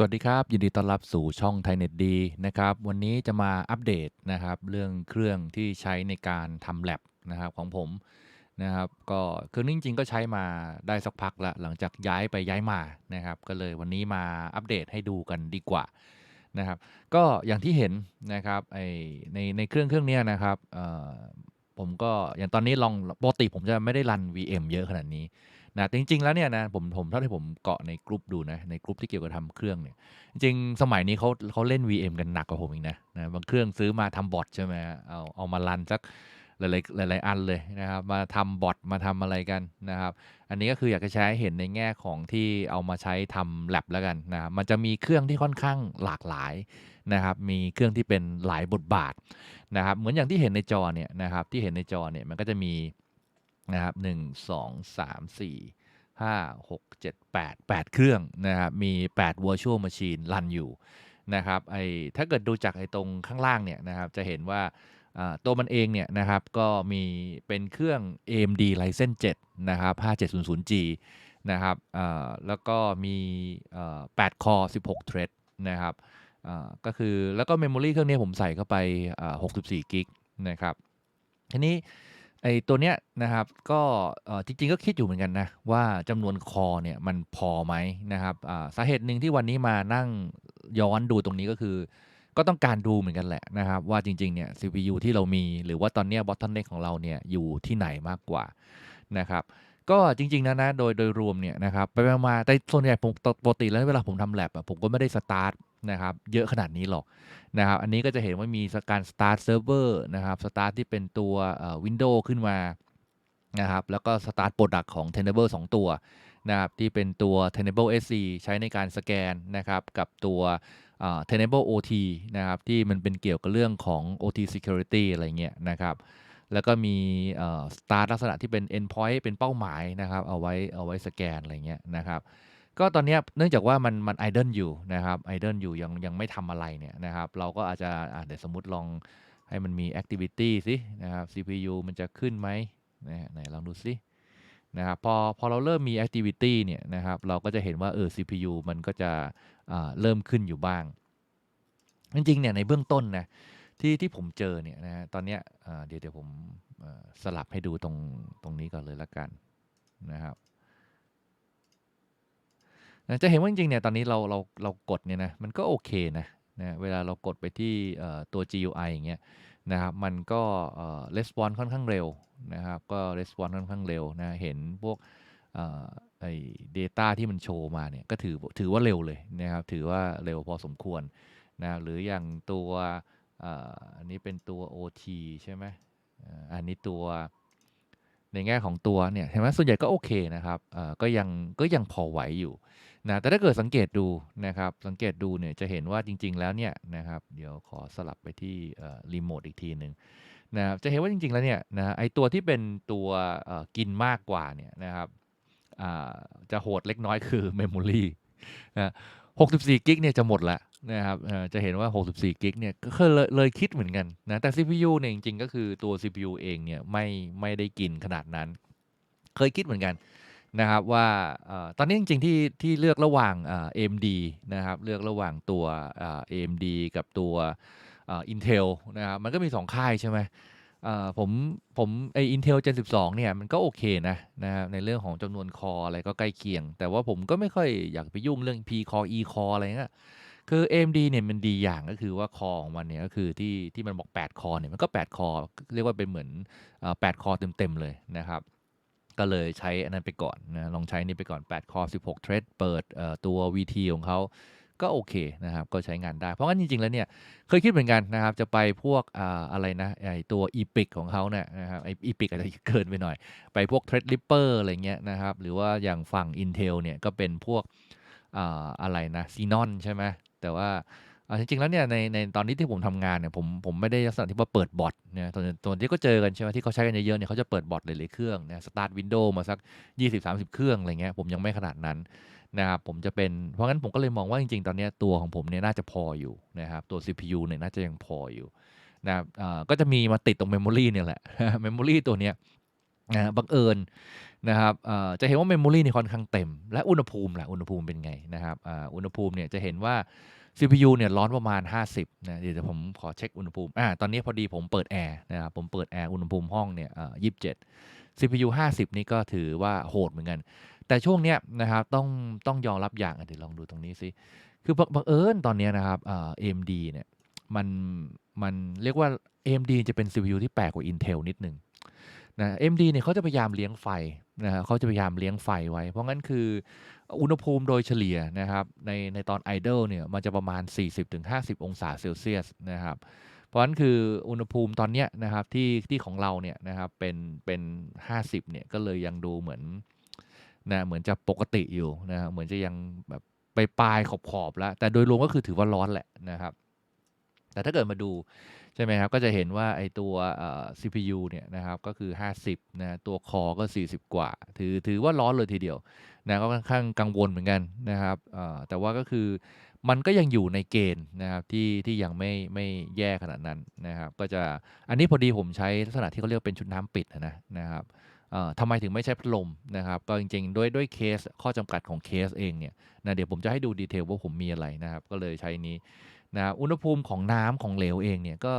สวัสดีครับ ยินดีต้อนรับสู่ช่องไทยเน็ตดีนะครับ วันนี้จะมาอัปเดตนะครับ เรื่องเครื่องที่ใช้ในการทำแ a บนะครับของผมนะครับก็เครื่องนี้จริงๆก็ใช้มาได้สักพักละหลังจากย้ายไปย้ายมานะครับ ก็เลยวันนี้มาอัปเดตให้ดูกันดีกว่านะครับ ก็อย่างที่เห็นนะครับไอในในเครื่องเครื่องนี้นะครับผมก็อย่างตอนนี้ลองปกติผมจะไม่ได้รัน VM เยอะขนาดนี้ นะแต่จริง ๆ แล้วเนี่ยนะผมผมเท่าที่ผมเกาะในกลุ่มดูนะในกลุ่มที่เกี่ยวกับทำเครื่องเนี่ยจริงๆสมัยนี้เขาเขาเล่น VM กันหนักกว่าผมอีกนะนะบางเครื่องซื้อมาทำบอทใช่ไหมเอาเอามารันสักหลายๆหลายๆอันเลยนะครับ มาทำบอทมาทำอะไรกันนะครับ อันนี้ก็คืออยากจะใช้เห็นในแง่ของที่เอามาใช้ทำ lab แล้วกันนะมันจะมีเครื่องที่ค่อนข้างหลากหลายนะครับ มีเครื่องที่เป็นหลายบทบาทนะครับ เหมือนอย่างที่เห็นในจอเนี่ยนะครับที่เห็นในจอเนี่ยมันก็จะมีนะครับหนึ่งสองสามสี่ ห้าหกเจ็ดแปดแปดเครื่องนะครับมีแปด virtual machine รันอยู่นะครับไอถ้าเกิดดูจากไอตรงข้างล่างเนี่ยนะครับจะเห็นว่าตัวมันเองเนี่ยนะครับก็มีเป็นเครื่อง AMD Ryzen 7 นะครับ 5700G นะครับแล้วก็มี8 core 16 thread นะครับก็คือแล้วก็ memory เครื่องนี้ผมใส่เข้าไป 64 กิกนะครับทีนี้ ไอ้ตัวเนี้ยนะครับก็จริงๆก็คิดอยู่เหมือนกันนะว่าจำนวนคอเนี่ยมันพอไหมนะครับสาเหตุหนึ่งที่วันนี้มานั่งย้อนดูตรงนี้ก็คือ ก็ต้องการดูเหมือนกันแหละนะครับว่าจริงๆเนี่ย CPU ที่เรามีหรือว่าตอนเนี้ย bottleneck ของเราเนี่ยอยู่ที่ไหนมากกว่านะครับก็จริงๆนะนะโดยโดยรวมเนี่ยนะครับไปมาแต่ส่วนใหญ่ผมปกติแล้วเวลาผมทำ lab อะผมก็ไม่ได้สตาร์ท นะครับเยอะขนาดนี้หรอกนะครับอันนี้ก็จะเห็นว่ามีการสตาร์ทเซิร์ฟเวอร์นะครับสตาร์ทที่เป็นตัว Windows ขึ้นมานะครับแล้วก็สตาร์ทโปรดักต์ของ Tenable 2 ตัวนะครับที่เป็นตัว Tenable SC ใช้ในการสแกนนะครับกับตัว Tenable OT นะครับที่มันเป็นเกี่ยวกับเรื่องของ OT security อะไรเงี้ยนะครับแล้วก็มี start ลักษณะที่เป็น endpoint เป็นเป้าหมายนะครับเอาไว้เอาไว้สแกนอะไรเงี้ยนะครับ ก็ตอนเนี้ยเนื่องจากว่ามันมัน idle อยู่นะครับ idle อยู่ยังยังไม่ทำอะไรเนี่ยนะครับ เราก็อาจจะอะเดี๋ยวสมมติลองให้มันมี activity สินะครับ CPU มันจะขึ้นไหมนะไหนลองดูสินะครับพอพอเราเริ่มมี activity เนี่ยนะครับ เราก็จะเห็นว่าเออ CPU มันก็จะอ่าเริ่มขึ้นอยู่บ้าง จริงๆเนี่ยในเบื้องต้นนะที่ที่ผมเจอเนี่ยนะฮะตอนเนี้ยอ่าเดี๋ยวเดี๋ยวผมเอ่อสลับให้ดูตรงตรงนี้ก่อนเลยละกันนะครับ นะจะเห็นว่าจริงๆเนี่ยตอนนี้เราเราเรากดเนี่ยนะมันก็โอเคนะนะเวลาเรากดไปที่ตัว GUI อย่างเงี้ยนะครับมันก็เอ่อ response ค่อนข้างเร็วนะครับก็ respond ค่อนข้างเร็วนะเห็นพวกเอ่อไอ้ data ที่มันโชว์มาเนี่ยก็ถือถือว่าเร็วเลยนะครับถือว่าเร็วพอสมควรนะหรืออย่างตัวอันนี้เป็นตัว OT ใช่ไหมอันนี้ตัว ในแง่ของตัวเนี่ยเห็นไหมส่วนใหญ่ก็โอเคนะครับอ่าก็ยังก็ยังพอไหวอยู่นะแต่ถ้าเกิดสังเกตดูนะครับสังเกตดูเนี่ยจะเห็นว่าจริง ๆ แล้วเนี่ยนะครับเดี๋ยวขอสลับไปที่รีโมทอีกทีหนึ่งนะครับจะเห็นว่าจริง ๆ แล้วเนี่ยนะไอตัวที่เป็นตัวกินมากกว่าเนี่ยนะครับจะโหดเล็กน้อยคือ Memory นะ64กิกเนี่ยจะหมดละ นะครับจะเห็นว่า 64 กิกเนี่ยก็เคยเลยเลยคิดเหมือนกันนะแต่ CPU เนี่ยจริงๆ ก็คือตัว CPU เองเนี่ยไม่ไม่ได้กินขนาดนั้น เคยคิดเหมือนกันนะครับว่าอตอนนี้จริงๆที่ที่เลือกระหว่าง AMD นะครับเลือกระหว่างตัว AMD กับตัว Intel นะครับมันก็มี 2 ค่ายใช่ไหมผมผมไอ Intel Gen 12เนี่ยมันก็โอเคนะนะครับในเรื่องของจำนวนคออะไรก็ใกล้เคียง แต่ว่าผมก็ไม่ค่อยอยากไปยุ่งเรื่อง P core E core อะไรเงี้ย คือ AMD เนี่ยมันดีอย่างก็คือว่าคอของมันเนี่ยก็คือที่ที่มันบอก 8 คอเนี่ยมันก็ 8 คอ เรียกว่าเป็นเหมือนเอ่อ8คอเต็ม ๆ เลยนะครับ ก็เลยใช้อันนั้นไปก่อนนะลองใช้นี่ไปก่อน 8 คอ 16 เทรดเปิดเอ่อตัว VT ของเขาก็โอเคนะครับ ก็ใช้งานได้ เพราะงั้นจริง ๆ แล้วเนี่ย เคยคิดเหมือนกันนะครับ จะไปพวกอ่าอะไรนะไอตัว Epic ของเขาเนี่ยนะครับไอ Epic อาจจะเกินไปหน่อย ไปพวก Threadripper อะไรเงี้ยนะครับ หรือว่าอย่างฝั่ง Intel เนี่ยก็เป็นพวกอ่าอะไรนะ Xenon ใช่ไหม แต่ว่าจริงๆแล้วเนี่ยในในตอนนี้ที่ผมทำงานเนี่ยผมผมไม่ได้ลักษณะที่ว่าเปิดบอทเนี่ยส่วนส่วนที่ก็เจอกันใช่ไหมที่เขาใช้กันเยอะๆเนี่ยเขาจะเปิดบอทหลายๆเครื่องนะสตาร์ทวินโดว์มาสัก 20-30 เครื่องอะไรเงี้ยผมยังไม่ขนาดนั้นนะครับผมจะเป็นเพราะงั้นผมก็เลยมองว่าจริงๆ ตอนนี้ตัวของผมเนี่ยน่าจะพออยู่นะครับตัว CPU เนี่ยน่าจะยังพออยู่นะครับก็จะมีมาติดตรง Memory เนี่ยแหละ Memory ตัวเนี้ยนะฮะบังเอิญ นะครับจะเห็นว่า Memory เนี่ยค่อนข้างเต็ม และอุณหภูมิล่ะอุณหภูมิเป็นไงนะครับอุณหภูมิเนี่ยจะเห็นว่า CPU เนี่ยร้อนประมาณ 50นะเดี๋ยวผมขอเช็คอุณหภูมิอ่าตอนนี้พอดีผมเปิดแอร์นะครับผมเปิดแอร์อุณหภูมิห้องเนี่ยอ่า27 CPU 50 นี่ก็ถือว่าโหดเหมือนกัน แต่ช่วงเนี้ยนะครับต้องต้องยอมรับอย่างเดี๋ยวลองดูตรงนี้สิคือบังเอิญตอนนี้นะครับอ่า AMD เนี่ยมันมันเรียกว่า AMD จะเป็น CPU ที่แปลกกว่า Intel นิดหนึ่งนะ AMD เนี่ยเขาจะพยายามเลี้ยงไฟ นะครับเขาจะพยายามเลี้ยงไฟไว้ เพราะงั้นคืออุณหภูมิโดยเฉลี่ยนะครับในในตอน idle เนี่ยมันจะประมาณ 40-50 องศาเซลเซียสนะครับเพราะฉะนั้นคืออุณหภูมิตอนเนี้ยนะครับที่ที่ของเราเนี่ยนะครับเป็นเป็น50เนี่ยก็เลยยังดูเหมือนนะเหมือนจะปกติอยู่นะครับเหมือนจะยังแบบไปปลายขอบขอบๆแล้วแต่โดยรวมก็คือถือว่าร้อนแหละนะครับ แต่ถ้าเกิดมาดู ใช่ไหมครับ ก็จะเห็นว่าไอตัวเอ่อ CPU เนี่ยนะครับก็คือ 50นะตัวคอก็ 40 กว่า ถือถือว่าร้อนเลยทีเดียวนะก็ค่อนข้างกังวลเหมือนกันนะครับเอ่อแต่ว่าก็คือมันก็ยังอยู่ในเกณฑ์นะครับที่ที่ยังไม่ไม่แย่ขนาดนั้นนะครับก็จะอันนี้พอดีผมใช้ลักษณะที่เขาเรียกเป็นชุดน้ำปิดนะนะครับเอ่อทำไมถึงไม่ใช้พัดลมนะครับก็จริงๆด้วยด้วยเคสข้อจำกัดของเคสเองเนี่ยนะเดี๋ยวผมจะให้ดูดีเทลว่าผมมีอะไรนะครับก็เลยใช้นี้ นะอุณหภูมิของน้ำของเหลวเองเนี่ยก็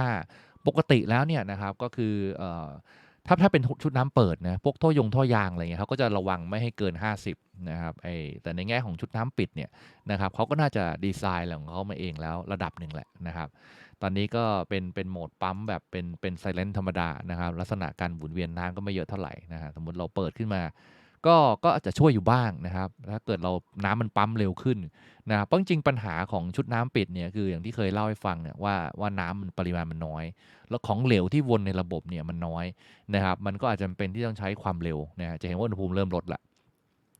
35 ปกติแล้วเนี่ยนะครับก็คืออถ้าถ้าเป็นชุดน้ำเปิดนะพวกท่อยงท่อยางอะไรเงี้ยเขาก็จะระวังไม่ให้เกิน 50นะครับไอแต่ในแง่ของชุดน้ำปิดเนี่ยนะครับเขาก็น่าจะดีไซน์ของเขามาเองแล้วระดับหนึ่งแหละนะครับ ตอนนี้ก็เป็นเป็นโหมดปั๊มแบบเป็นเป็นไซเลนต์ธรรมดานะครับ ลักษณะการหมุนเวียนน้ำก็ไม่เยอะเท่าไหร่นะฮะสมมติเราเปิดขึ้นมา ก็ก็อาจจะช่วยอยู่บ้างนะครับถ้าเกิดเราน้ำมันปั๊มเร็วขึ้นนะครับเพราะจริงปัญหาของชุดน้ำปิดเนี่ยคืออย่างที่เคยเล่าให้ฟังเนี่ยว่าว่าน้ำมันปริมาณมันน้อย แล้วของเหลวที่วนในระบบเนี่ยมันน้อยนะครับมันก็อาจจะเป็นที่ต้องใช้ความเร็วนะจะเห็นว่าอุณหภูมิเริ่มลดละ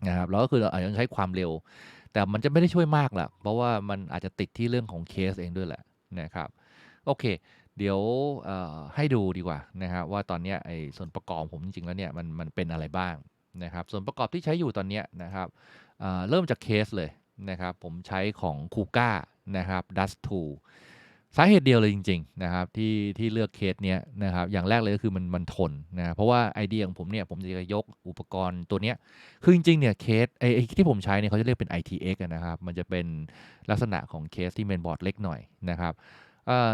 นะครับแล้วก็คือเราอาจจะใช้ความเร็ว แต่มันจะไม่ได้ช่วยมากละเพราะว่ามันอาจจะติดที่เรื่องของเคสเองด้วยแหละนะครับโอเคเดี๋ยวให้ดูดีกว่านะครับว่าตอนนี้ไอ้ส่วนประกอบผมจริงๆแล้วเนี่ยมันมันเป็นอะไรบ้าง นะครับส่วนประกอบที่ใช้อยู่ตอนนี้นะครับเเริ่มจากเคสเลยนะครับผมใช้ของคูก้านะครับ Dust 2สาเหตุเดียวเลยจริงๆนะครับที่ที่เลือกเคสเนี้ยนะครับอย่างแรกเลยก็คือมันมันทนนะเพราะว่าไอเดียของผมเนี่ยผมจะยกอุปกรณ์ตัวเนี้ยคือจริงๆเนี่ยเคสไอไอที่ผมใช้เนี่ยเขาจะเรียกเป็น ITX นะครับมันจะเป็นลักษณะของเคสที่เมนบอร์ดเล็กหน่อยนะครับ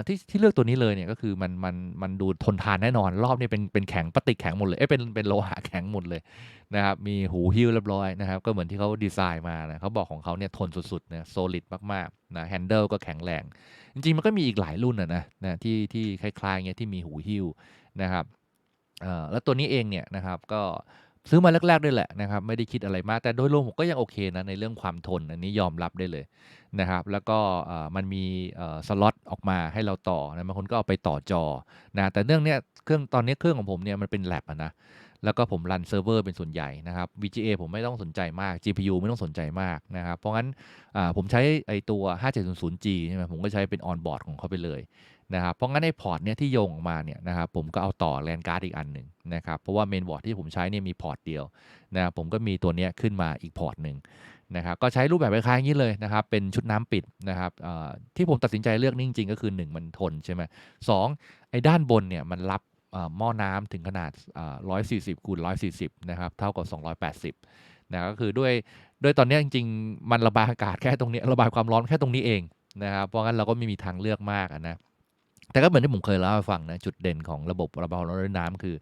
ที่ที่เลือกตัวนี้เลยเนี่ยก็คือมันมันมันดูทนทานแน่นอน รอบนี้เป็นเป็นแข็งพลาสติกแข็งหมดเลยเอ้เป็นเป็นโลหะแข็งหมดเลยนะครับมีหูหิ้วเรียบร้อยนะครับ ก็เหมือนที่เขาดีไซน์มานะเขาบอกของเขาเนี่ยทนสุดๆนะโซลิดมากๆนะแฮนเดิลก็แข็งแรง จริงๆ มันก็มีอีกหลายรุ่นอะนะนะที่ที่คล้ายๆเงี้ยที่มีหูหิ้วนะครับแล้วตัวนี้เองเนี่ยนะครับก็ ซื้อมาแรกๆด้วยแหละนะครับไม่ได้คิดอะไรมาก แต่โดยรวมผมก็ยังโอเคนะในเรื่องความทนอันนี้ยอมรับได้เลยนะครับแล้วก็มันมีสล็อตออกมาให้เราต่อนะบางคนก็เอาไปต่อจอนะแต่เรื่องเนี้ยเครื่องตอนนี้เครื่องของผมเนี่ยมันเป็นแ a บนะแล้วก็ผมรันเซิร์ฟเวอร์เป็นส่วนใหญ่นะครับ VGA ผมไม่ต้องสนใจมาก GPU ไม่ต้องสนใจมากนะครับเพราะงั้นผมใช้ไอตัว 5700G ใช่ไหมผมก็ใช้เป็นออนบอร์ดของเขาไปเลย นะครับเพราะงั้นในพอร์ตเนี่ยที่โยงออกมาเนี่ยนะครับผมก็เอาต่อแลนการ์ดอีกอันหนึ่งนะครับเพราะว่าเมนบอร์ดที่ผมใช้เนี่ยมีพอร์ตเดียวนะครับผมก็มีตัวเนี้ยขึ้นมาอีกพอร์ตหนึ่งนะครับก็ใช้รูปแบบคล้ายๆอย่างนี้เลยนะครับเป็นชุดน้ำปิดนะครับที่ผมตัดสินใจเลือกนี่จริงๆก็คือ 1 มันทนใช่ไหมสองไอ้ด้านบนเนี่ยมันรับหม้อน้ำถึงขนาดเอ่อ140คูณ140นะครับเท่ากับ 280นะก็คือด้วยด้วยตอนนี้จริงๆ มันระบายอากาศแค่ตรงนี้ระบายความร้อนแค่ตรงนี้เองนะครับเพราะงั้นเราก็ไม่มีทางเลือกมากนะ แต่ก็เหมือนที่ผมเคยเล่าให้ฟังนะจุดเด่นของระบบระบายความร้อนด้วยน้ำคือ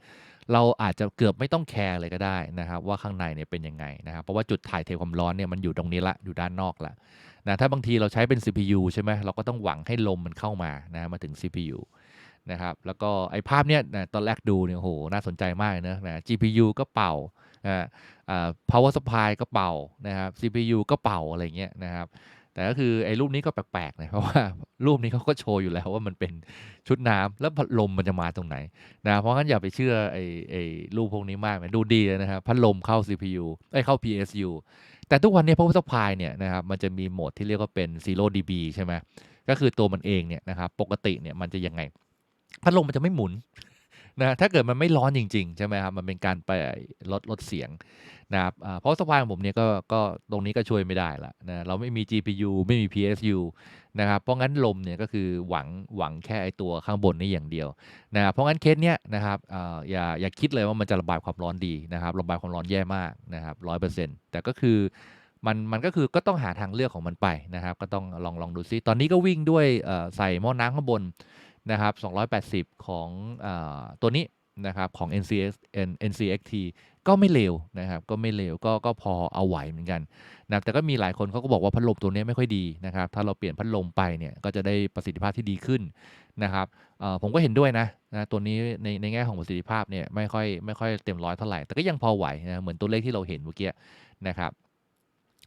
เราอาจจะเกือบไม่ต้องแคร์เลยก็ได้นะครับ ว่าข้างในเนี่ยเป็นยังไงนะครับเพราะว่าจุดถ่ายเทความร้อนเนี่ยมันอยู่ตรงนี้ละอยู่ด้านนอกละนะถ้าบางทีเราใช้เป็น CPU ใช่ไหมเราก็ต้องหวังให้ลมมันเข้ามานะมาถึง CPU นะครับแล้วก็ไอ้ภาพเนี้ยนะตอนแรกดูเนี่ยโหน่าสนใจมากเลยนะนะ GPU ก็เป่านะอ่า power supply ก็เป่านะครับ CPU ก็เป่าอะไรเงี้ยนะครับ แต่ก็คือไอ้รูปนี้ก็แปลกๆนะเพราะว่ารูปนี้เขาก็โชว์อยู่แล้วว่ามันเป็นชุดน้ำแล้วพัดลมมันจะมาตรงไหนนะเพราะงั้นอย่าไปเชื่อไอ้ไอ้รูปพวกนี้มากมันดูดีเลยนะครับพัดลมเข้า CPU ไอ้เข้า PSU แต่ทุกวันนี้ Power Supply เนี่ยนะครับมันจะมีโหมดที่เรียกว่าเป็น Zero dB ใช่ไหมก็คือตัวมันเองเนี่ยนะครับปกติเนี่ยมันจะยังไงพัดลมมันจะไม่หมุน นะถ้าเกิดมันไม่ร้อนจริง ๆ ใช่ไหมครับ มันเป็นการไปลดลดเสียงนะครับเพราะสภาของผมเนี่ยก็ก็ตรงนี้ก็ช่วยไม่ได้ละนะเราไม่มี GPU ไม่มี PSU นะครับเพราะงั้นลมเนี่ยก็คือหวังหวังแค่ไอตัวข้างบนนี่อย่างเดียวนะเพราะงั้นเคสเนี้ยนะครับอย่าอย่าคิดเลยว่ามันจะระบายความร้อนดีนะครับระบายความร้อนแย่มากนะครับร้อยเปอร์เซ็นต์แต่ก็คือมันมันก็คือก็ต้องหาทางเลือกของมันไปนะครับ ก็ต้องลองลองดูซิตอนนี้ก็วิ่งด้วยใส่หม้อน้ำข้างบน นะครับ 280 ของอตัวนี้นะครับของ NCS N- NCXT ก็ไม่เลวนะครับก็ไม่เลวก็ก็พอเอาไหวเหมือนกันนะแต่ก็มีหลายคนเขาก็บอกว่าพัดลมตัวนี้ไม่ค่อยดีนะครับถ้าเราเปลี่ยนพัดลมไปเนี่ยก็จะได้ประสิทธิภาพที่ดีขึ้นนะครับผมก็เห็นด้วยนะนะตัวนี้ในในแง่ของประสิทธิภาพเนี่ยไม่ค่อยไม่ค่อยเต็มร้อยเท่าไหร่ แต่ก็ยังพอไหวนะเหมือนตัวเลขที่เราเห็นเมื่อกี้นะครับ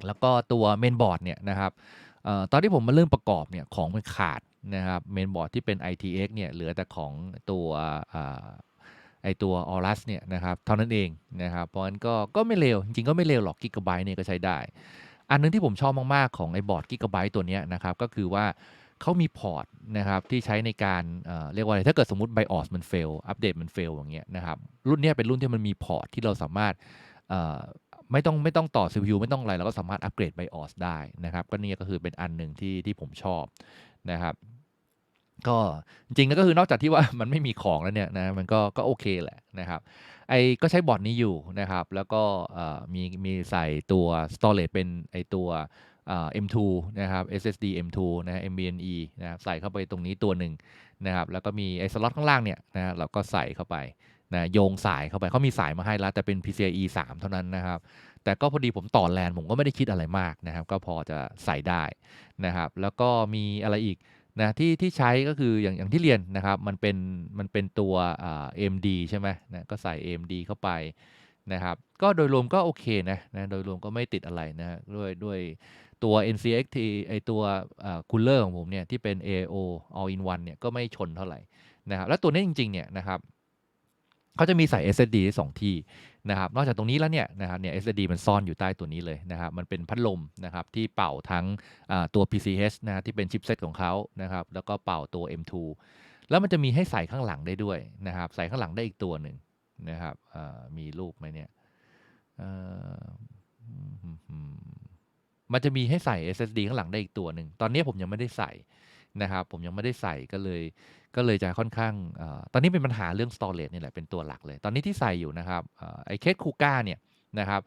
แล้วก็ตัวเมนบอร์ดเนี่ยนะครับ ตอนที่ผมมาเริ่มประกอบเนี่ยของมันขาดนะครับเมนบอร์ดที่เป็น ITX เนี่ยเหลือแต่ของตัวไอตัว Aorus เนี่ยนะครับเท่านั้นเองนะครับเพราะฉะนั้นก็ก็ไม่เลวจริงๆก็ไม่เลวหรอกกิกะไบต์เนี่ยก็ใช้ได้ อันนึงที่ผมชอบมากๆของไอบอร์ดกิกะไบต์ตัวนี้นะครับก็คือว่าเขามีพอร์ตนะครับที่ใช้ในการเเรียกว่าอะไรถ้าเกิดสมมติ BIOS มัน fail อัปเดตมัน fail อย่างเงี้ยนะครับรุ่นนี้เป็นรุ่นที่มันมีพอร์ตที่เราสามารถ ไม่ต้องไม่ต้องต่อ CPU ไม่ต้องอะไรเราก็สามารถอัปเกรด BIOS ได้นะครับ ก็นี่ก็คือเป็นอันหนึ่งที่ที่ผมชอบนะครับ ก็จริงๆแล้วก็คือนอกจากที่ว่ามันไม่มีของแล้วเนี่ยนะมันก็ก็โอเคแหละนะครับไอ้ก็ใช้บอร์ดนี้อยู่นะครับ แล้วก็มีมีใส่ตัว storage เป็นไอ้ตัว M2 นะครับ SSD M2 นะ NVMe นะครับใส่เข้าไปตรงนี้ตัวหนึ่งนะครับ แล้วก็มีไอ้สล็อตข้างล่างเนี่ยนะเราก็ใส่เข้าไป นะโยงสายเข้าไปเขามีสายมาให้แล้ว แต่เป็น PCIe 3 เท่านั้นนะครับ แต่ก็พอดีผมต่อแลนผมก็ไม่ได้คิดอะไรมากนะครับ ก็พอจะใส่ได้นะครับ แล้วก็มีอะไรอีกนะที่ที่ใช้ก็คืออย่างอย่างที่เรียนนะครับ มันเป็นมันเป็นตัวอ่า AMD ใช่ไหมนะก็ใส่ AMD เข้าไปนะครับ ก็โดยรวมก็โอเคนะนะโดยรวมก็ไม่ติดอะไรนะฮะด้วยด้วยตัว NCXT ไอตัวคูลเลอร์ของผมเนี่ยที่เป็น AO All in One เนี่ยก็ไม่ชนเท่าไหร่นะครับ แล้วตัวนี้จริงๆเนี่ยนะครับ เขาจะมีใส่ SSD ได้สองที่นะครับนอกจากตรงนี้แล้วเนี่ยนะครับเนี่ย SSD มันซ่อนอยู่ใต้ตัวนี้เลยนะครับมันเป็นพัดลมนะครับที่เป่าทั้งตัว PCH นะที่เป็นชิปเซตของเขานะครับแล้วก็เป่าตัว M2 แล้วมันจะมีให้ใส่ข้างหลังได้ด้วยนะครับใส่ข้างหลังได้อีกตัวหนึ่งนะครับมีรูปไหมเนี่ยเออมันจะมีให้ใส่ SSD ข้างหลังได้อีกตัวหนึ่ง ตอนนี้ผมยังไม่ได้ใส่นะครับ ผมยังไม่ได้ใส่ก็เลย ก็เลยจะค่อนข้างอตอนนี้เป็นปัญหาเรื่อง storage นี่แหละเป็นตัวหลักเลย ตอนนี้ที่ใส่อยู่นะครับอไอเคสคูก้าเนี่ยนะครับ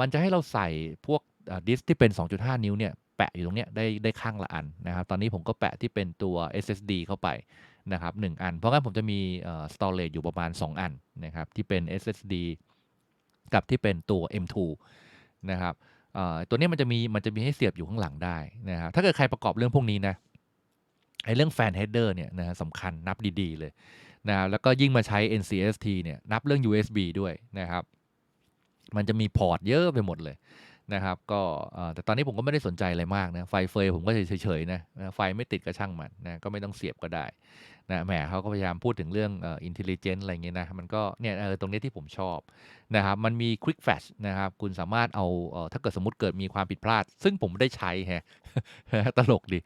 มันจะให้เราใส่พวกดิสที่เป็น 2.5 นิ้วเนี่ยแปะอยู่ตรงเนี้ยได้ได้ข้างละอันนะครับตอนนี้ผมก็แปะที่เป็นตัว SSD เข้าไปนะครับหนึ่งอัน เพราะงั้นผมจะมีเอ่อ storage อยู่ประมาณ 2 อันนะครับที่เป็น SSD กับที่เป็นตัว M2 นะครับตัวนี้มันจะมีมันจะมีให้เสียบอยู่ข้างหลังได้นะครับถ้าเกิดใครประกอบเรื่องพวกนี้นะ ไอ้เรื่องแฟนเฮดเดอร์เนี่ยนะฮะสำคัญนับดีๆเลยนะแล้วก็ยิ่งมาใช้ NCST เนี่ยนับเรื่อง USB ด้วยนะครับ มันจะมีพอร์ตเยอะไปหมดเลยนะครับก็แต่ตอนนี้ผมก็ไม่ได้สนใจอะไรมากนะไฟเฟยผมก็เฉยๆนะไฟไม่ติดก็ช่างมันนะก็ไม่ต้องเสียบก็ได้ นะแหมเขาก็พยายามพูดถึงเรื่องเอ่อ intelligent อะไรเงี้ยนะมันก็เนี่ยเออตรงนี้ที่ผมชอบนะครับมันมี quick flash นะครับคุณสามารถเอาเอ่อถ้าเกิดสมมติเกิดมีความผิดพลาด ซึ่งผมไม่ได้ใช้ฮะตลกดี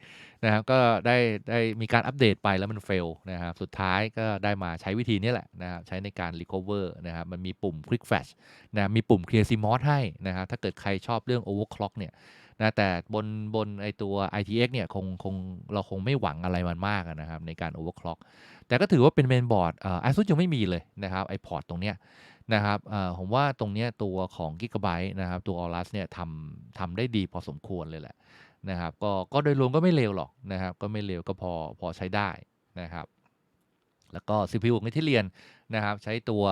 นะครับก็ได้ได้มีการอัปเดตไปแล้วมันเฟลนะครับสุดท้ายก็ได้มาใช้วิธีนี้แหละนะครับใช้ในการ recover นะครับมันมีปุ่ม quick flash นะมีปุ่ม clear CMOS ให้นะครับถ้าเกิดใครชอบเรื่อง overclock เนี่ย นะแต่บนบนไอตัว ITX เนี่ยคงคงเราคงไม่หวังอะไรมันมากนะครับในการ overclock แต่ก็ถือว่าเป็นเมนบอร์ดอ่อ ASUS ยังไม่มีเลยนะครับไอพอร์ตตรงเนี้ยนะครับเอ่อผมว่าตรงเนี้ยตัวของ Gigabyte นะครับตัว Aorus เนี่ยทำทำได้ดีพอสมควรเลยแหละนะครับก็ก็โดยรวมก็ไม่เลวหรอกนะครับก็ไม่เลวก็พอพอใช้ได้นะครับแล้วก็ CPU ของที่เรียนนะครับใช้ตัว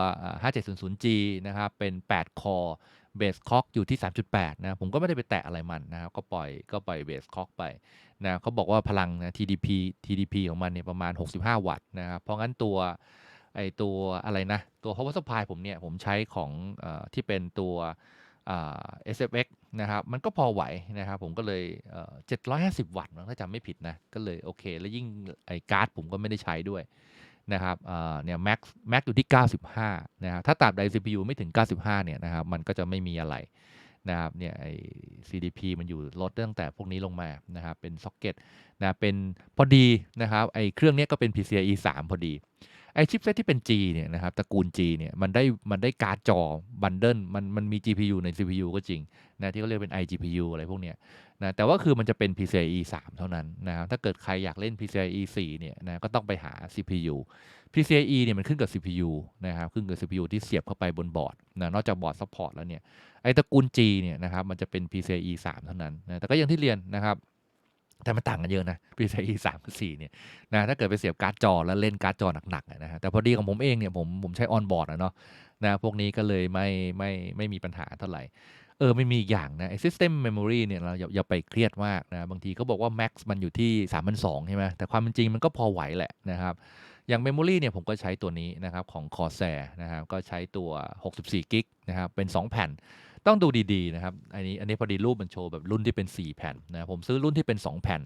5700G นะครับเป็น 8 คอ เบสคอกอยู่ที่ 3.8 นะ ผมก็ไม่ได้ไปแตะอะไรมันนะครับ ก็ปล่อยก็ปล่อยเบสคอกไปนะเขาบอกว่าพลังนะ TDP TDP ของมันเนี่ยประมาณ 65 วัตต์นะครับ เพราะงั้นตัวไอตัวอะไรนะ ตัว power supply ผมเนี่ย ผมใช้ของอที่เป็นตัว SFX นะครับ มันก็พอไหวนะครับ ผมก็เลยเอ่อ750 วัตต์ถ้าจำไม่ผิดนะ ก็เลยโอเค แล้วยิ่งไอการ์ดผมก็ไม่ได้ใช้ด้วย นะครับเอ่อเนี่ย max max อยู่ที่ 95 นะครับถ้าตราบใด CPU ไม่ถึง 95 เนี่ยนะครับมันก็จะไม่มีอะไรนะครับเนี่ยไอ้ CDP มันอยู่ลดตั้งแต่พวกนี้ลงมานะครับเป็นซ็อกเก็ตนะเป็นพอดีนะครับไอ้เครื่องเนี้ยก็เป็น PCIe 3 พอดีไอชิปเซตที่เป็น G เนี่ยนะครับตระกูล G เนี่ยมันได้มันได้การ์ดจอบันเดิลมันมันมี GPU ใน CPU ก็จริงนะที่เขาเรียกเป็น iGPU อะไรพวกเนี้ย นะแต่ว่าคือมันจะเป็น PCIe 3 เท่านั้นนะครับถ้าเกิดใครอยากเล่น PCIe 4เนี่ยนะก็ต้องไปหา CPU PCIe เนี่ยมันขึ้นกับ CPU นะครับขึ้นกับ CPU ที่เสียบเข้าไปบนบอร์ดนะนอกจากบอร์ดซัพพอร์ตแล้วเนี่ยไอ้ตระกูล G เนี่ยนะครับมันจะเป็น PCIe 3 เท่านั้นนะแต่ก็ยังที่เรียนนะครับแต่มันต่างกันเยอะนะ PCIe 3กับ4เนี่ยนะถ้าเกิดไปเสียบการ์ดจอแล้วเล่นการ์ดจอหนักๆนะฮะแต่พอดีของผมเองเนี่ยผมผมใช้ออนบอร์ดอะเนาะนะพวกนี้ก็เลยไม่ไม่ไม่มีปัญหาเท่าไหร่ เออไม่มีอีกอย่างนะไอ้ system memory เนี่ยเราอย่าอย่าไปเครียดมากนะบางทีก็บอกว่า max มันอยู่ที่3,200ใช่ไหมแต่ความเป็นจริงมันก็พอไหวแหละนะครับอย่าง memory เนี่ยผมก็ใช้ตัวนี้นะครับของ Corsair นะครับก็ใช้ตัว64กิกนะครับเป็น 2 แผ่นต้องดูดีๆนะครับอันนี้อันนี้พอดีรูปมันโชว์แบบรุ่นที่เป็น 4 แผ่นนะผมซื้อรุ่นที่เป็น 2 แผ่น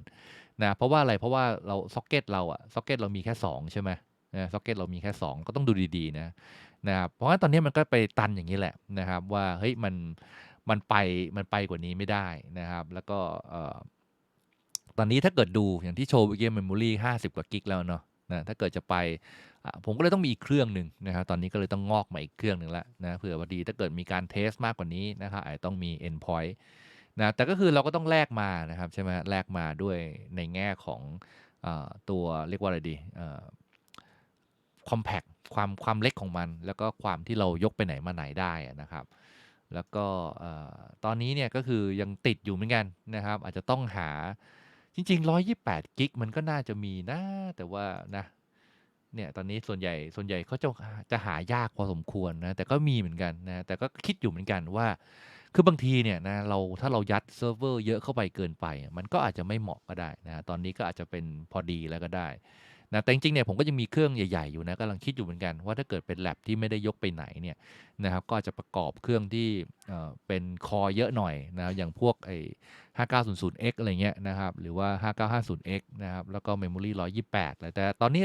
นะเพราะว่าอะไรเพราะว่าเราซ็อกเก็ตเราอะซ็อกเก็ตเรามีแค่ 2 ใช่ไหมนะซ็อกเก็ตเรามีแค่ 2 ก็ต้องดูดีๆนะนะครับเพราะว่าตอนนี้มันก็ไปตันอย่างนี้แหละนะครับว่าเฮ้ยมัน มันไปมันไปกว่านี้ไม่ได้นะครับ แล้วก็ตอนนี้ถ้าเกิดดูอย่างที่โชว์เมื่อกี้ memory 50กว่ากิกแล้วเนาะนะถ้าเกิดจะไปผมก็เลยต้องมีอีกเครื่องหนึ่งนะครับตอนนี้ก็เลยต้องงอกมาอีกเครื่องหนึ่งล้วนะเผื่อว่าดีถ้าเกิดมีการเทสมากกว่านี้นะครับอาจจะต้องมี endpoint นะแต่ก็คือเราก็ต้องแลกมานะครับใช่ไหมแลกมาด้วยในแง่ของอตัวเรียกว่าอะไรดีคอมแพคความความเล็กของมัน แล้วก็ความที่เรายกไปไหนมาไหนได้นะครับ แล้วก็ตอนนี้เนี่ยก็คือยังติดอยู่เหมือนกันนะครับ อาจจะต้องหาจริง ๆ 128 กิกมันก็น่าจะมีนะ แต่ว่านะเนี่ยตอนนี้ส่วนใหญ่ส่วนใหญ่เขาจะจะหายากพอสมควรนะแต่ก็มีเหมือนกันนะแต่ก็คิดอยู่เหมือนกันว่า คือบางทีเนี่ยนะเราถ้าเรายัดเซิร์ฟเวอร์เยอะเข้าไปเกินไป มันก็อาจจะไม่เหมาะก็ได้นะตอนนี้ก็อาจจะเป็นพอดีแล้วก็ได้ นะแต่จริงๆเนี่ยผมก็จะมีเครื่องใหญ่ๆอยู่นะกำลังคิดอยู่เหมือนกันว่าถ้าเกิดเป็นแ a บที่ไม่ได้ยกไปไหนเนี่ยนะครับก็จะประกอบเครื่องที่เอ่อเป็นคอเยอะหน่อยนะอย่างพวกไอ้ 5900X อะไรเงี้ยนะครับหรือว่า 5950X นะครับแล้วก็ Memory 128แล้วแต่ตอนนี้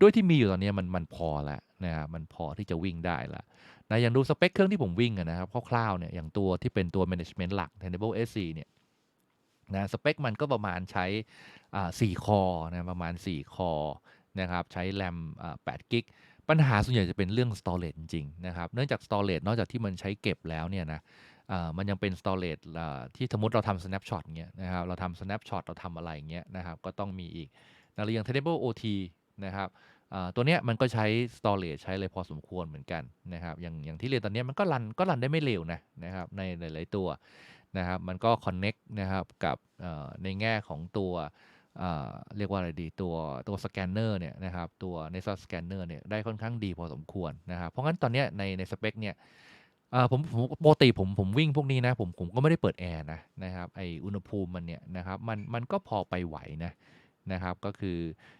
ด้วยที่มีอยู่ตอนนี้มันมันพอแล้วนะครับมันพอที่จะวิ่งได้ละนะอย่างดูสเปคเครื่องที่ผมวิ่งนะครับคร่าวๆเนี่ยอย่างตัวที่เป็นตัว management หลัก Tenable SC เนี่ย นะสเปคมันก็ประมาณใช้อ่า4คอนะประมาณ 4 คอนะครับใช้แรม8กิกปัญหาส่วนใหญ่จะเป็นเรื่อง storage จริงนะครับเนื่องจาก storage นอกจากที่มันใช้เก็บแล้วเนี่ยนะมันยังเป็น storage ที่สมมติเราทำ snapshot เงี้ยนะครับเราทำ snapshot เราทำอะไรเงี้ยนะครับก็ต้องมีอีกนะหรืออย่าง Tenable OT นะครับตัวเนี้ยมันก็ใช้ storage ใช้เลยพอสมควรเหมือนกันนะครับอย่างอย่างที่เรียนตอนเนี้ยมันก็รันก็รันได้ไม่เร็วนะนะครับในหลาย ๆ ตัว นะครับมันก็ connect นะครับกับในแง่ของตัวเรียกว่าอะไรดีตัวตัวสแกนเนอร์เนี่ยนะครับตัว Nexus Scanner เนี่ยได้ค่อนข้างดีพอสมควรนะครับเพราะงั้นตอนนี้ในในสเปคเนี่ยผมผมปกติผมผมวิ่งพวกนี้นะผมผมก็ไม่ได้เปิดแอร์นะนะครับไออุณหภูมิมันเนี่ยนะครับมันมันก็พอไปไหวนะนะครับก็คือ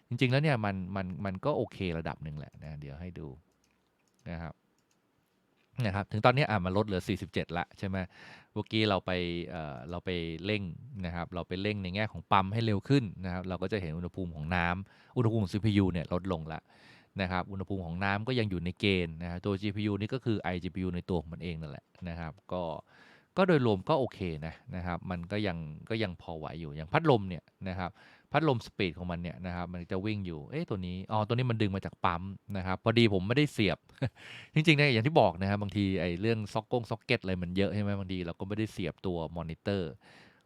จริงๆแล้วเนี่ยมันมันมันก็โอเคระดับหนึ่งแหละนะเดี๋ยวให้ดูนะครับ นะครับถึงตอนนี้อะมันลดเหลือ 47 ละใช่ไหมเมื่อกี้เราไปเอ่อเราไปเร่งนะครับเราไปเร่งในแง่ของปั๊มให้เร็วขึ้นนะครับเราก็จะเห็นอุณหภูมิของน้ำอุณหภูมิของ CPU เนี่ยลดลงละนะครับอุณหภูมิของน้ำก็ยังอยู่ในเกณฑ์นะครับตัว GPU นี่ก็คือ iGPU ในตัวของมันเองนั่นแหละนะครับก็ก็โดยรวมก็โอเคนะนะครับมันก็ยังก็ยังพอไหวอยู่อย่างพัดลมเนี่ยนะครับ พัดลมสปีดของมันเนี่ยนะครับมันจะวิ่งอยู่ เอ๊ะตัวนี้ อ๋อ ตัวนี้มันดึงมาจากปั๊มนะครับ พอดีผมไม่ได้เสียบ จริงๆนะอย่างที่บอกนะครับบางทีไอ้เรื่องซ็อกกงซ็อกเก็ตอะไรมันเยอะใช่ไหมบางทีเราก็ไม่ได้เสียบตัวมอนิเตอร์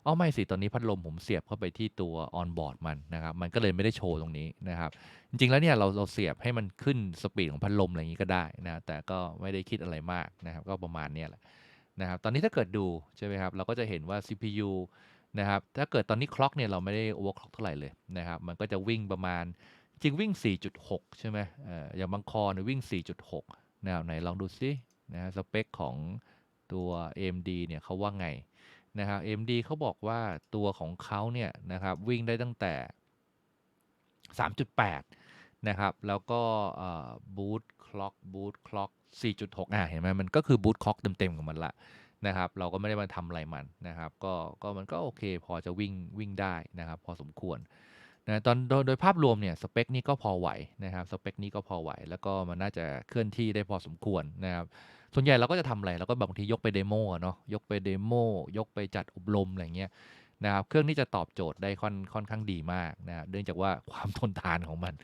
อ๋อไม่สิ ตอนนี้พัดลมผมเสียบเข้าไปที่ตัวออนบอร์ดมันนะครับ มันก็เลยไม่ได้โชว์ตรงนี้นะครับ จริงๆแล้วเนี่ยเราเราเสียบให้มันขึ้นสปีดของพัดลมอะไรอย่างนี้ก็ได้นะ แต่ก็ไม่ได้คิดอะไรมากนะครับ ก็ประมาณนี้แหละนะครับ ตอนนี้ถ้าเกิดดูใช่ไหมครับ เราก็จะเห็นว่า CPU นะครับ ถ้าเกิดตอนนี้คล็อกเนี่ยเราไม่ได้ overclock เท่าไหร่เลยนะครับ มันก็จะวิ่งประมาณจริงวิ่ง 4.6 ใช่ไหมเอ่ออย่างบางคอเนี่ยวิ่ง 4.6 นะครับไหนลองดูซินะฮะสเปคของตัว AMD เนี่ยเขาว่าไงนะครับ AMD เขาบอกว่าตัวของเขาเนี่ยนะครับวิ่งได้ตั้งแต่ 3.8 นะครับ แล้วก็บูตคล็อกบูตคล็อก4.6 อะเห็นไหมมันก็คือบูตคล็อกเต็มๆของมันละ นะครับ เราก็ไม่ได้มาทำอะไรมันนะครับ ก็ก็มันก็โอเค พอจะวิ่งวิ่งได้นะครับ พอสมควรนะตอนโดยภาพรวมเนี่ยสเปคนี้ก็พอไหวนะครับสเปคนี้ก็พอไหว แล้วก็มันน่าจะเคลื่อนที่ได้พอสมควรนะครับส่วนใหญ่เราก็จะทำอะไรเราก็บางทียกไปเดโมเนาะยกไปเดโมยกไปจัดอบรมอะไรเงี้ยนะครับเครื่องนี้จะตอบโจทย์ได้ค่อนค่อนข้างดีมากนะเนื่องจากว่าความทนทานของมัน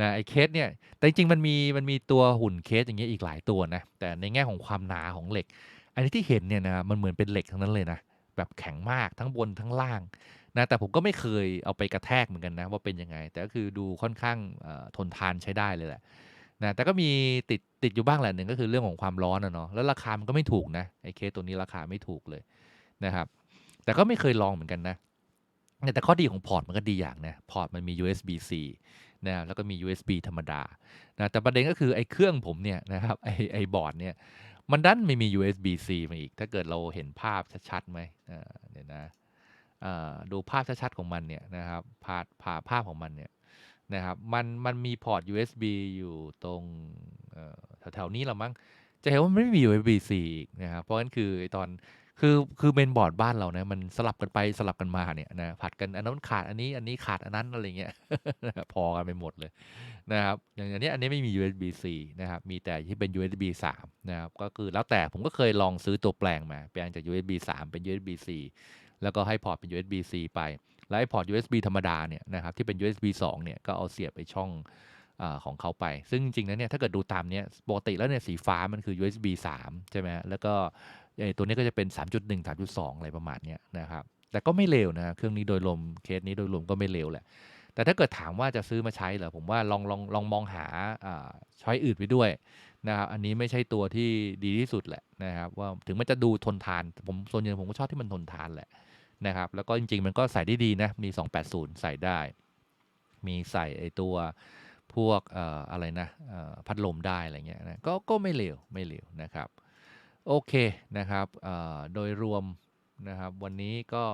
นะไอ้เคสเนี่ยแต่จริงๆมันมีมันมีตัวหุ่นเคสอย่างเงี้ยอีกหลายตัวนะแต่ในแง่ของความหนาของเหล็ก อันนี้ที่เห็นเนี่ยนะมันเหมือนเป็นเหล็กทั้งนั้นเลยนะแบบแข็งมากทั้งบนทั้งล่างนะแต่ผมก็ไม่เคยเอาไปกระแทกเหมือนกันนะว่าเป็นยังไง แต่ก็คือดูค่อนข้างทนทานใช้ได้เลยแหละนะแต่ก็มีติดติดอยู่บ้างแหละหนึ่งก็คือเรื่องของความร้อนนะเนาะแล้วราคามันก็ไม่ถูกนะไอ้เคสตัวนี้ราคาไม่ถูกเลยนะครับ แต่ก็ไม่เคยลองเหมือนกันนะแต่ข้อดีของพอร์ตมันก็ดีอย่างนะพอร์ตมันมี USB-C นะแล้วก็มี USB ธรรมดานะแต่ประเด็นก็คือไอ้เครื่องผมเนี่ยนะครับไอ้ไอ้บอร์ดเนี่ย มันดันไม่มี USB-C มาอีก ถ้าเกิดเราเห็นภาพชัดๆไหมเดี๋ยวนะดูภาพชัดๆของมันเนี่ยนะครับภาพภาพภาพของมันเนี่ยนะครับ มันมันมีพอร์ต USB อยู่ตรงแถวๆนี้ละมั้ง จะเห็นว่ามันไม่มี USB-C อีกนะครับ เพราะงั้นคือตอน คือคือเมนบอร์ดบ้านเราเนะมันสลับกันไปสลับกันมาเนี่ยนะผัดกันอันนั้นขาดอันนี้อันนี้ขาดอันนั้นอะไรเงี้ย พอกันไปหมดเลยนะครับอย่างอันนี้อันนี้ไม่มี USB-C นะครับมีแต่ที่เป็น USB 3นะครับก็คือแล้วแต่ผมก็เคยลองซื้อตัวแปลงมา แปลงจาก USB 3 เป็น USB-C แล้วก็ให้พอร์ตเป็น USB-C ไป แล้วไอ้พอร์ต USB ธรรมดาเนี่ยนะครับที่เป็น USB 2เนี่ยก็เอาเสียบไปช่องอาของเขาไป ซึ่งจริงๆแล้วเนี่ยถ้าเกิดดูตามเนี้ยปกติแล้วเนี่ยสีฟ้ามันคือ USB 3 ใช่ไหมแล้วก็ ไอ้ตัวนี้ก็จะเป็น 3.1 3.2 อะไรประมาณนี้นะครับแต่ก็ไม่เลวนะเครื่องนี้โดยรวมเคสนี้โดยรวมก็ไม่เลวแหละ แต่ถ้าเกิดถามว่าจะซื้อมาใช้เหรอผมว่าลองลองลองมองหาช้อยอื่นไปด้วยนะครับอันนี้ไม่ใช่ตัวที่ดีที่สุดแหละนะครับว่าถึงมันจะดูทนทานผมส่วนใหญ่ผมก็ชอบที่มันทนทานแหละนะครับแล้วก็จริงๆมันก็ใส่ได้ดีนะมี 280 ใส่ได้ มีใส่ไอตัวพวกออะไรนะพัดลมได้อะไรเงี้ยนะก็ก็ไม่เลวไม่เลวนะครับ โอเคนะครับโดยรวมนะครับวันนี้ก็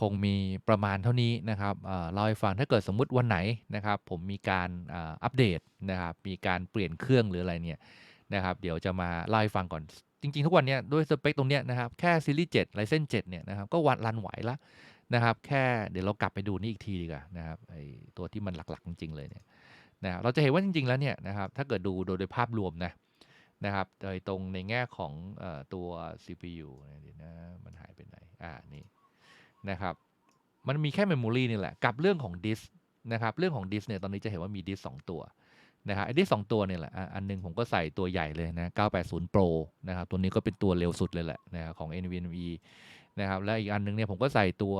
คงมีประมาณเท่านี้นะครับเล่าให้ฟังถ้าเกิดสมมุติวันไหนนะครับ ผมมีการอัปเดตนะครับมีการเปลี่ยนเครื่องหรืออะไรเนี่ยนะครับเดี๋ยวจะมาเล่าให้ฟังก่อนจริง ๆ ทุกวันเนี้ยด้วยสเปคตรงเนี้ยนะครับแค่ซีรีส์7ไลเซน7เนี่ยนะครับก็วันรันไหวละนะครับแค่เดี๋ยวเรากลับไปดูนี่อีกทีดีกว่านะครับไอตัวที่มันหลักๆจริงๆเลยเนี่ยนะรเราจะเห็นว่าจริงๆแล้วเนี่ยนะครับถ้าเกิดดูโดยภาพรวมนะ นะครับ โดยตรงในแง่ของอตัว CPU เนี่ยเดี๋ยวนะมันหายไปไหน อ่า นี่นะครับ มันมีแค่เมมโมรีนี่แหละ กับเรื่องของดิสนะครับ เรื่องของดิสเนี่ย ตอนนี้จะเห็นว่ามีดิสสองตัวนะครับไอ้ดิสสองตัวเนี่ยแหละ อันหนึงผมก็ใส่ตัวใหญ่เลยนะ 980 Pro นะครับ ตัวนี้ก็เป็นตัวเร็วสุดเลยแหละนะครับของ NVMe นะครับ และอีกอันหนึงเนี่ยผมก็ใส่ตัว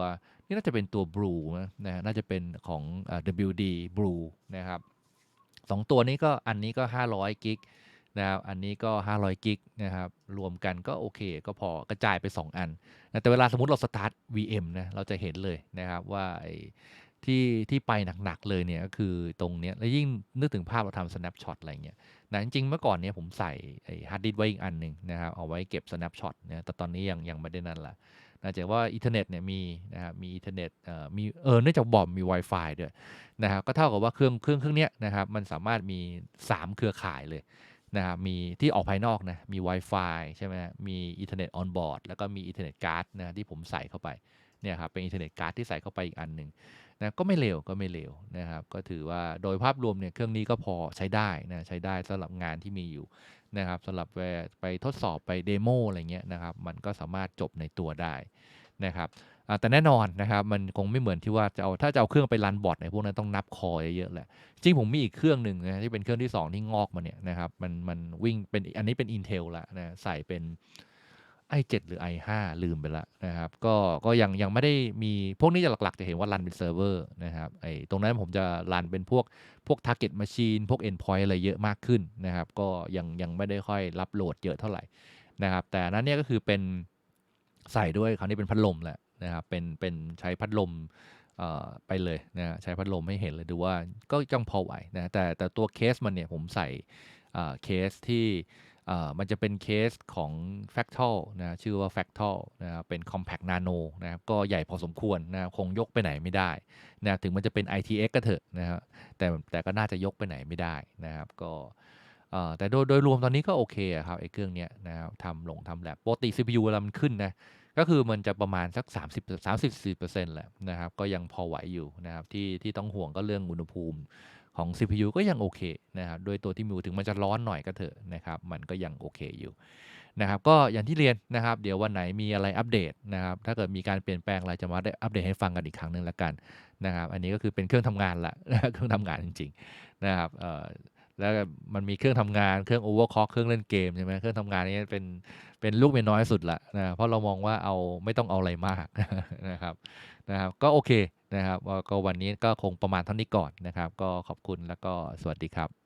นี่น่าจะเป็นตัว Blue นะนะน่าจะเป็นของ WD Blue นะครับสองตัวนี้ก็อันนี้ก็ 500กิก นะครับอันนี้ก็ 500 กิกนะครับรวมกันก็โอเค ก็พอกระจายไป 2 อันนะแต่เวลาสมมติเราสตาร์ท VM นะเราจะเห็นเลยนะครับว่าที่ที่ไปหนัก ๆ เลยเนี่ยก็คือตรงเนี้ยแล้วยิ่งนึกถึงภาพเราทำ snapshot อะไรเงี้ยนะจริงๆเมื่อก่อนเนี่ยผมใส่ไอ้ฮาร์ดดิสก์ไว้อีกอันหนึ่งนะครับเอาไว้เก็บ snapshot นะแต่ตอนนี้ยังยังไม่ได้นั่นละนะแต่ว่าอินเทอร์เน็ตเนี่ยมีนะครับมีอินเทอร์เน็ตเอ่อมีเออเนื่องจากบอมมี Wi-Fi ด้วยนะครับก็เท่ากับว่าเครื่องเครื่องเครื่องเนี้ยนะครับมันสามารถมี 3 เครือข่ายเลย นะครับมีที่ออกภายนอกนะมี Wi-Fi ใช่ไหมมีอินเทอร์เน็ตออนบอร์ดแล้วก็มีอินเทอร์เน็ตการ์ดนะที่ผมใส่เข้าไปเนี่ยครับเป็นอินเทอร์เน็ตการ์ดที่ใส่เข้าไปอีกอันหนึ่งนะก็ไม่เร็วก็ไม่เร็วนะครับก็ถือว่าโดยภาพรวมเนี่ยเครื่องนี้ก็พอใช้ได้นะใช้ได้สำหรับงานที่มีอยู่นะครับสำหรับไปทดสอบไปเดโมอะไรเงี้ยนะครับมันก็สามารถจบในตัวได้นะครับ แต่แน่นอนนะครับมันคงไม่เหมือนที่ว่าจะเอาถ้าจะเอาเครื่องไปรันบอร์ดไอ้พวกนั้นต้องนับคอเยอะๆแหละจริงผมมีอีกเครื่องหนึ่งนะที่เป็นเครื่องที่ 2 ที่งอกมาเนี่ยนะครับมันมันวิ่งเป็นอันนี้เป็น Intel ละนะใส่เป็น i7 หรือ i5 ลืมไปละนะครับก็ก็ยังยังไม่ได้มีพวกนี้จะหลักๆ จะเห็นว่ารันเป็นเซิร์ฟเวอร์นะครับไอ้ตรงนั้นผมจะรันเป็นพวกพวก target machine พวก endpoint อะไรเยอะมากขึ้นนะครับก็ยังยังไม่ได้ค่อยรับโหลดเยอะเท่าไหร่นะครับแต่นนั้นเนี่ยก็คือเป็นใส่ด้วยคราวนี้เป็นพัดลมแหละ นะครับเป็นเป็นใช้พัดลมไปเลยนะใช้พัดลมให้เห็นเลยดูว่าก็ยังพอไหวนะแต่แต่ตัวเคสมันเนี่ยผมใส่เคสที่มันจะเป็นเคสของ f a c t a l นะชื่อว่า f a c t a l นะครับเป็น Compact Nano นะครับก็ใหญ่พอสมควรนะคงยกไปไหนไม่ได้นะถึงมันจะเป็น ITX ก็เถอะนะครับแต่แต่ก็น่าจะยกไปไหนไม่ได้นะครับก็แต่โดยโดยรวมตอนนี้ก็โอเคครับไอ้เครื่องเนี้ยนะครับทำลงทำแลบปกติ CPU เวลามันขึ้นนะ ก็คือมันจะประมาณสัก 30 34%แหละนะครับ ก็ยังพอไหวอยู่นะครับ ที่ที่ต้องห่วงก็เรื่องอุณหภูมิของ CPU ก็ยังโอเคนะครับโดยตัวที่มิวถึงมันจะร้อนหน่อยก็เถอะนะครับ มันก็ยังโอเคอยู่นะครับ ก็อย่างที่เรียนนะครับ เดี๋ยววันไหนมีอะไรอัปเดตนะครับ ถ้าเกิดมีการเปลี่ยนแปลงอะไรจะมาได้อัปเดตให้ฟังกันอีกครั้งหนึ่งล้วกันนะครับ อันนี้ก็คือเป็นเครื่องทำงานละเครื่องทำงานจริง ๆ นะครับ แล้วมันมีเครื่องทำงานเครื่องโอเวอร์คอร์เครื่องเล่นเกมใช่ไหมเครื่องทำงานนี้เป็นเป็นลูกเมียน้อยสุดละนะเพราะเรามองว่าเอาไม่ต้องเอาอะไรมากนะครับนะครับ ก็โอเคนะครับก็วันนี้ก็คงประมาณเท่านี้ก่อนนะครับ ก็ขอบคุณแล้วก็สวัสดีครับ